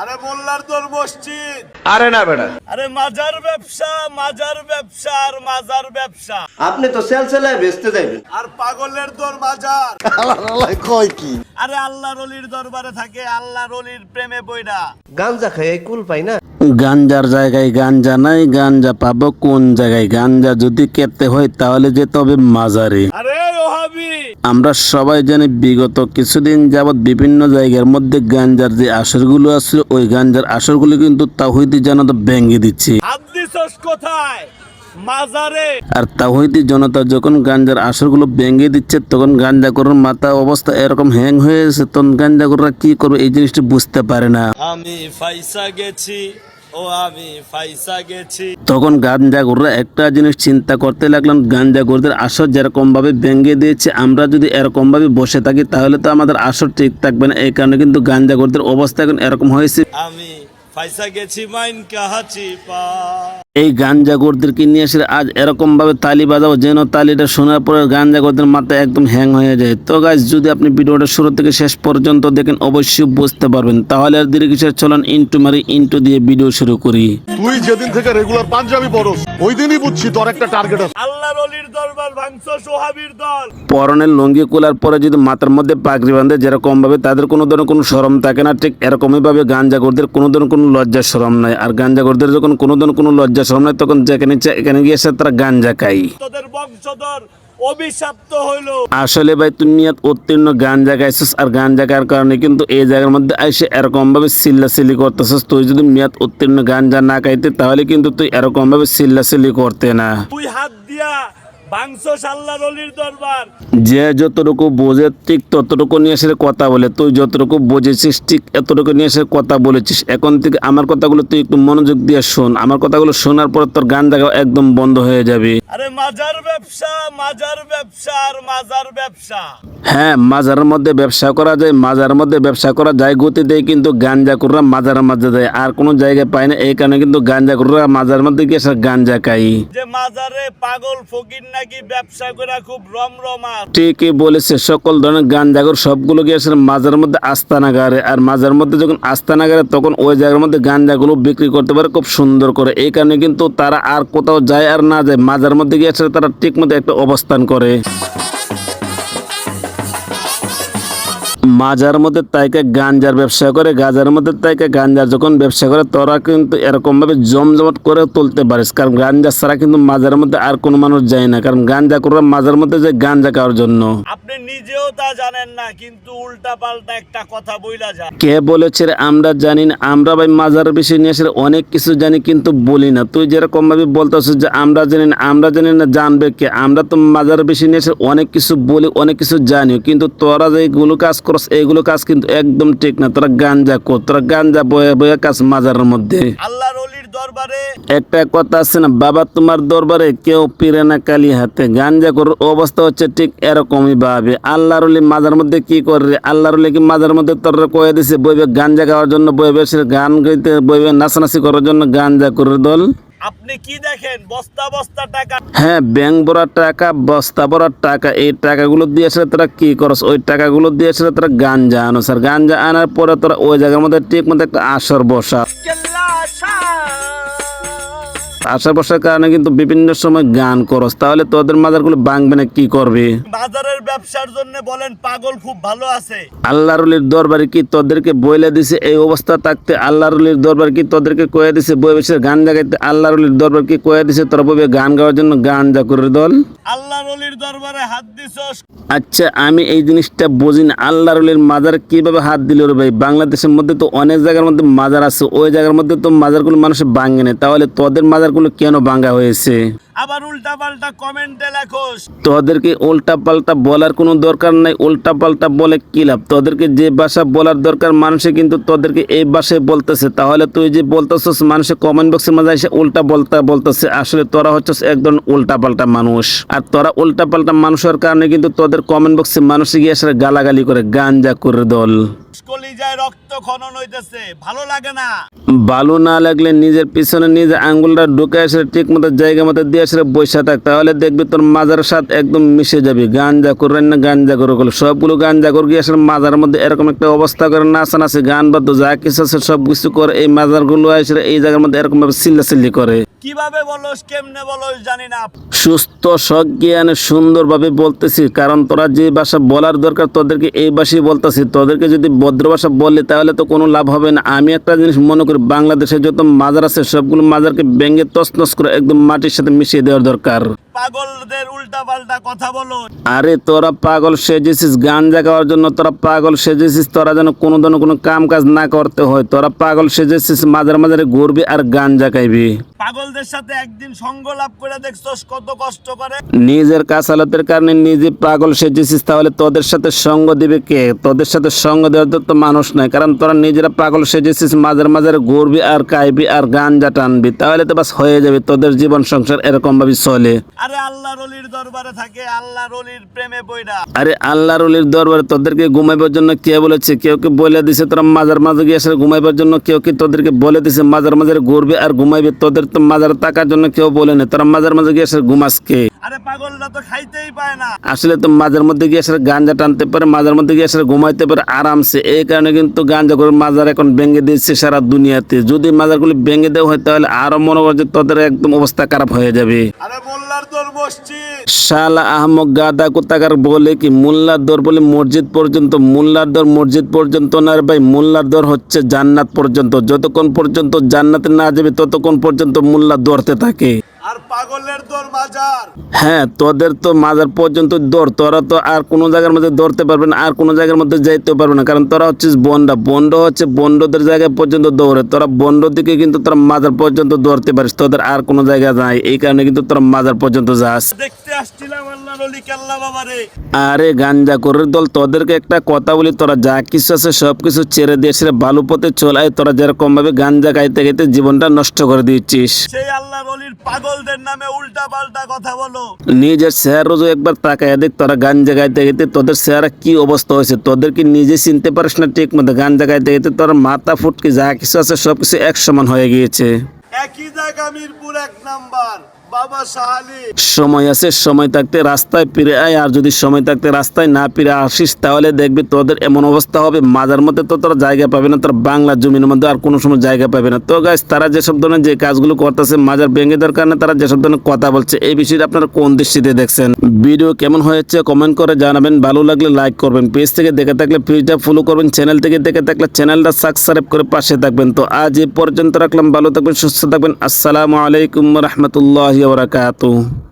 আরে মোল্লার তোর মসজিদ। আরে না বেটা। আরে মাজার ব্যবসা মাজার ব্যবসা আর মাজার ব্যবসা। আপনি তো সেলসেলায় বেচতে যাইবেন। আর পাগলের তোর মাজার। আল্লাহ কয় কি? আরে আল্লাহর রলির দরবারে থাকে আল্লাহর রলির প্রেমে বইরা। গাঞ্জা খাই কুল পাই না। গাঞ্জার জায়গায় গাঞ্জা নাই গাঞ্জা পাবো কোন জায়গায়? গাঞ্জা যদি কেটে হয় তাহলে যেতে হবে মাজারে। আমরা সবাই জানি বিগত কিছুদিন যাবৎ বিভিন্ন জায়গার মধ্যে গাঞ্জার যে আসরগুলো আছে ওই গাঞ্জার আসরগুলো কিন্তু তাহিদি জনতা ভেঙে দিচ্ছে। কোথায়? মাজারে। আর তাহিদি জনতা যখন গাঞ্জার আসরগুলো ভেঙে দিচ্ছে তখন গাঞ্জা করার মাথা অবস্থা এরকম হ্যাং হয়ে গেছে তখন গাঞ্জা করার কি করবে এই জিনিসটা বুঝতে পারে না। আমি ফাইসা গেছি। ও আমি ফাইসা গেছি। তখন গাঞ্জাগররা একটা জিনিস চিন্তা করতে লাগলাম গাঞ্জাগরদের আসর যেরকম ভাবে ভেঙে দিয়েছে আমরা যদি এরকম ভাবে বসে থাকি তাহলে তো আমাদের আসর ঠিক থাকবে না। এই কারণে কিন্তু গাঞ্জাগরদের অবস্থা এখন এরকম হয়েছে। আমি ফাইসা গেছি মাইন কাহাচি পা। এই গাঞ্জাগরদেরকে নিয়ে এসে আজ এরকম ভাবে তালি বাজাবো যেন তালিটা শোনার পরে গাঞ্জাগরদের মাথা একদম হ্যাং হয়ে যায়। তো গাইজ যদি আপনি ভিডিওটা শুরু থেকে শেষ পর্যন্ত দেখেন অবশ্যই বুঝতে পারবেন। তাহলে আর দীর্ঘ কিসের চলন ইন্টু মারি ইন্টু দিয়ে ভিডিও শুরু করি। তুই যেদিন থেকে রেগুলার পাঞ্জাবি পরস ওই দিনই বুঝছি তোর একটা টার্গেট আছে। আল্লাহ রলির দরবার ভাঙছ সোহাবির দল। পরনের লুঙ্গি কুলার পরে যদি মাথার মধ্যে পাগড়ি বাঁধে যেরকম ভাবে তাদের কোনো ধরনের কোনো শরম থাকে না ঠিক এরকমই ভাবে গাঞ্জাগরদের কোনো ধরনের কোনো লজ্জা শরম নাই। আর গাঞ্জাগরদের যখন কোনো ধরনের কোনো লজ্জা নাই তখন যেখানে এখানে গিয়েছে তারা গাঞ্জা খাই তোদের বংশধর অভিশপ্ত হইল আসলে ভাই তুই নিয়াত উত্তীর্ণ গান জাগাইছিস আর গান জাগার কারণে কিন্তু এই জায়গার মধ্যে আইসে এরকম ভাবে সিল্লা সিলি করতেছিস। তুই যদি মেয়াদ উত্তীর্ণ গান যা না খাইতে তাহলে কিন্তু তুই এরকম ভাবে সিল্লা সিলি করতে না। তুই হাত দিয়া যে যতটুকু বোঝে ঠিক ততটুকু নিয়ে এসে কথা বলে। তুই যতটুকু বুঝেছিস ঠিক এতটুকু নিয়ে এসে কথা বলেছিস। এখন থেকে আমার কথাগুলো তুই একটু মনোযোগ দিয়ে শোন। আমার কথাগুলো শোনার পর তোর গান দেখা একদম বন্ধ হয়ে যাবে। আরে মাজার ব্যবসা মাজার ব্যবসা আর মাজার ব্যবসা। হ্যাঁ মাজারের মধ্যে ব্যবসা করা যায় মাজারের মধ্যে ব্যবসা করা যায় গতি দেয় কিন্তু গাঞ্জা কুররা মাজারের মধ্যে দেয় আর কোনো জায়গায় পায় না এই কারণে কিন্তু গাঞ্জা কুররা মাজারের মধ্যে গিয়ে গাঞ্জা খাই যে মাজারে পাগল ফকির নাকি ব্যবসা করে খুব রমরমা ঠিকই বলেছে, সকল ধরনের গান জাগর সবগুলো গিয়ে আসলে মাজার মধ্যে আস্তানাগারে? আর মাজার মধ্যে যখন আস্তানাগারে, তখন ওই জায়গার মধ্যে গাঞ্জাগুলো বিক্রি করতে পারে খুব সুন্দর করে। এই কারণে কিন্তু তারা আর কোথাও যায় আর না যায়, মাজার মধ্যে গিয়েছে তারা ঠিক মতো একটা অবস্থান করে। মাজার মধ্যে তাইকে গাঞ্জার ব্যবসা করে গাজার মধ্যে তাইকে গাঞ্জার যখন ব্যবসা করে তোরা কিন্তু এরকম ভাবে জমজমাট করে তুলতে পারিস। কারণ গাঞ্জা ছাড়া কিন্তু মাজার মধ্যে আর কোনো মানুষ যায় না। কারণ গাঞ্জা করে মাজার মধ্যে যে গাঞ্জা খাওয়ার জন্য। আপনি নিজেও তা জানেন না কিন্তু উল্টা পাল্টা একটা কথা বইলা যায়। কে বলেছে আমরা জানি না আমরা ভাই মাজার বিষয় নিয়ে আসলে অনেক কিছু জানি কিন্তু বলি না। তুই যেরকম ভাবে বলতেছিস যে আমরা জানি না আমরা জানি না জানবে কে? আমরা তো মাজার বিষয় নিয়ে এসে অনেক কিছু বলি অনেক কিছু জানিও কিন্তু তোরা যে এগুলো কাজ করস এইগুলো কাজ কিন্তু একদম ঠিক না। তোরা গাঞ্জা কর তোরা গাঞ্জা বয়ে বয়ে কাজ মাজারের মধ্যে। আল্লাহ রলির দরবারে। একটা কথা আছে না বাবা তোমার দরবারে কেউ পিরে না কালি হাতে। গাঞ্জা করার অবস্থা হচ্ছে ঠিক এরকমই ভাবে। আল্লাহর অলি মাজার মধ্যে কি করে আল্লাহর অলি কি মাজার মধ্যে তোর কয়ে দিছে বইবে গাঞ্জা খাওয়ার জন্য বইবে সে গান গাইতে বইবে নাচানাচি করার জন্য গাঞ্জা করে দল? আপনি কি দেখেন? বস্তা বস্তা টাকা। হ্যাঁ ব্যাংক ভরা টাকা বস্তা ভরা টাকা এই টাকাগুলো দিয়ে আসলে তোরা কি করস? ওই টাকাগুলো দিয়ে আসলে তোরা গাঞ্জা আনো স্যার গাঞ্জা আনার পরে তোরা ওই জায়গার মধ্যে ঠিক মতো একটা আসর বসা। আসর বসার কারণে কিন্তু বিভিন্ন সময় গান করস। তাহলে তোদের মাজারগুলো ভাঙবে না কি করবে? বাজারের ব্যবসার জন্য বলেন পাগল খুব ভালো আছে। আল্লাহরুলির দরবারে কি তোদেরকে বইলে দিছে এই অবস্থা থাকতে? আল্লাহ রলির দরবার কি তোদেরকে কয়ে দিছে বই বসে গান জাগাইতে আল্লাহ রলির দরবার কি কয়ে দিছে তোরা বইবে গান গাওয়ার জন্য গান যা করে দল? আল্লাহ রলির দরবারে হাত দিছস। আচ্ছা আমি এই জিনিসটা বুঝি না। আল্লাহ রলির মাজার কীভাবে হাত দিল রে ভাই? বাংলাদেশের মধ্যে তো অনেক জায়গার মধ্যে মাজার আছে। ওই জায়গার মধ্যে তো মাজারগুলো মানুষ ভাঙে না। তাহলে তোদের মাজারগুলো কেন ভাঙা হয়েছে? আবার উল্টা পাল্টা কমেন্টে লেখোস। তোদেরকে উল্টা পাল্টা বলার কোনো দরকার নাই উল্টা পাল্টা বলে কি লাভ? তোদেরকে যে ভাষা বলার দরকার মানুষে কিন্তু তোদেরকে এই ভাষায় বলতেছে। তাহলে তুই যে বলতেছিস মানুষে কমেন্ট বক্সের মাঝে এসে উল্টা বলতা বলতেছে। আসলে তোরা হচ্ছে একজন উল্টা পাল্টা মানুষ। আর তোরা উল্টা পাল্টা মানুষের কারণে কিন্তু তোদের কমেন্ট বক্সে মানুষে গিয়ে আসলে গালাগালি করে গাঞ্জা করে দল। কলিজায় রক্ত খনন হইতেছে, ভালো লাগে না। ভালো না লাগলে নিজের পিছনে নিজে আঙ্গুলটা ঢুকে আসলে ঠিক মতো জায়গা মতো দিয়ে আসলে বসে থাক, তাহলে দেখবি তোর মাজার সাথে একদম মিশে যাবি। গাঞ্জা করবেন না, গাঞ্জা করে গুলো সবগুলো গাঞ্জা করে গিয়ে আসলে মাজার মধ্যে এরকম একটা অবস্থা করে নাচান আছে গান বাদ্য, যা কিছু আছে সব কিছু করে এই মাজারগুলো আসলে এই জায়গার মধ্যে এরকম ভাবে চিল্লাচিল্লি করে। কীভাবে বলস কেমনে বলস জানি না। সুস্থ সজ্ঞানে সুন্দরভাবে বলতেছি কারণ তোরা যে ভাষা বলার দরকার তোদেরকে এই ভাষাই বলতেছি। তোদেরকে যদি ভদ্র ভাষা বললে তাহলে তো কোনো লাভ হবে না। আমি একটা জিনিস মনে করি বাংলাদেশে যত মাজার আছে সবগুলো মাজারকে ব্যঙ্গে তছনছ করে একদম মাটির সাথে মিশিয়ে দেওয়ার দরকার। পাগলদের উল্টা পাল্টা কথা বলো। আরে তোরা পাগল সেজেছিস গাঞ্জা খাওয়ার জন্য তোরা পাগল সেজেছিস তোরা যেন কোনো ধরনের কোনো কাম কাজ না করতে হয়। তোরা পাগল সেজেছিস মাঝার মাঝারে ঘুরবি আর গাঞ্জা খাইবি পাগলদের সাথে একদিন সঙ্গ লাভ করে দেখছস কত কষ্ট করে। নিজের কাসালতের কারণে নিজে পাগল সেজেছিস তাহলে তোদের সাথে সঙ্গ দিবে কে? তোদের সাথে সঙ্গ দেওয়ার তো মানুষ নাই কারণ তোরা নিজেরা পাগল সেজেছিস মাঝের মাঝারে ঘুরবি আর খাইবি আর গাঞ্জা টানবি তাহলে তো বাস হয়ে যাবে তোদের জীবন সংসার এরকম ভাবে চলে। আরে আল্লাহ রলির দরবারে থাকে আল্লাহ রলির প্রেমে বইরা আরে আল্লাহ রলির দরবারে তোদেরকে ঘুমাইবার জন্য কে বলেছে? কেউ কে বলে দিছে তোরা মাজার মাঝে গিয়ে আসলে ঘুমাইবার জন্য? কেউ কি তোদেরকে বলে দিছে মাজার মাঝে ঘুরবে আর ঘুমাইবে? তোদের তো মাজার টাকার জন্য কেউ বলে না। তোরা মাজার মাঝে গিয়ে আসলে ঘুমাস কে আরে পাগলরা তো খাইতেই পায় না। আসলে তো মধ্যে গিয়ে গাঞ্জা টানতে পারে মধ্যে গিয়ে ঘুমাইতে পারে আরামসে। এই কারণে কিন্তু গাঞ্জা করে মাজার এখন ভেঙে দিচ্ছে সারা দুনিয়াতে। যদি মাজারগুলি ভেঙে দেওয়া হয় তাহলে আরও মনে কর যে তোদের একদম অবস্থা খারাপ হয়ে যাবে। আরে মোল্লার দর মসজিদ। শালা আহমদ গাদা কোথাকার বলে কি মোল্লার দর বলে মসজিদ পর্যন্ত মোল্লার দর মসজিদ পর্যন্ত না রে ভাই মোল্লার দর হচ্ছে জান্নাত পর্যন্ত। যতক্ষণ পর্যন্ত জান্নাতে না যাবে ততক্ষণ পর্যন্ত মোল্লার দৌড়তে থাকে। আর পাগলের দর মাজার। হ্যাঁ তোদের তো মাজার পর্যন্ত দৌড় তোরা তো আর কোনো জায়গার মধ্যে দৌড়তে পারবে না আর কোনো জায়গার মধ্যে যাইতে পারবে না কারণ তোরা হচ্ছিস বন্ডা বন্ড হচ্ছে বন্ডদের জায়গায় পর্যন্ত দৌড়ে তোরা বন্ড দিকে কিন্তু তোরা মাজার পর্যন্ত দৌড়তে পারিস তোদের আর কোনো জায়গা নাই এই কারণে কিন্তু তোরা মাজার পর্যন্ত যাস। দেখতে আসছিলাম আল্লাহ রলি কাল্লা বাবারে। আরে গাঞ্জা করের দল তোদেরকে একটা কথা বলি তোরা যা কিছু আছে সব কিছু ছেড়ে দিয়ে সেটা ভালো পথে চলায় তোরা যেরকম ভাবে গাঞ্জা গাইতে গাইতে জীবনটা নষ্ট করে দিচ্ছিস। সেই পাগলদের নামে উল্টা পাল্টা কথা বলো। নিজের চেহারা রোজ একবার তাকায় দেখ তোরা গান জাগাইতে গেতে তোদের চেহারা কি অবস্থা হয়েছে তোদের কি নিজে চিনতে পারিস না ঠিক মতো? গান জাগাইতে গেতে তোর মাথা ফুটকি যা কিছু আছে সব কিছু এক সমান হয়ে গিয়েছে। একই জায়গা মিরপুর এক নাম্বার। সময় আছে, সময় থাকতে রাস্তায় ফিরে আয়, আর যদি সময় থাকতে রাস্তায় না ফিরে আসিস, তাহলে দেখবি তোদের এমন অবস্থা হবে, মাজার মধ্যে তো তোরা জায়গা পাবে না, তোর বাংলা জমির মধ্যে আর কোনো সময় জায়গা পাবে না। তো গাছ তারা যেসব ধরনের যে কাজগুলো করতেছে, মাজার ভেঙে দেওয়ার কারণে তারা যেসব ধরনের কথা বলছে, এই বিষয়টা আপনারা কোন দৃষ্টিতে দেখছেন? ভিডিও কেমন হয়েছে কমেন্ট করে জানাবেন, ভালো লাগলে লাইক করবেন পেজ থেকে দেখে থাকলে পেজটা ফলো করবেন চ্যানেল থেকে দেখে থাকলে চ্যানেলটা সাবস্ক্রাইব করে পাশে থাকবেন। তো আজ এ পর্যন্ত রাখলাম, ভালো থাকবেন, সুস্থ থাকবেন, আসসালামু আলাইকুম রহমতুল্লাহ warahmatullahi wabarakatuh.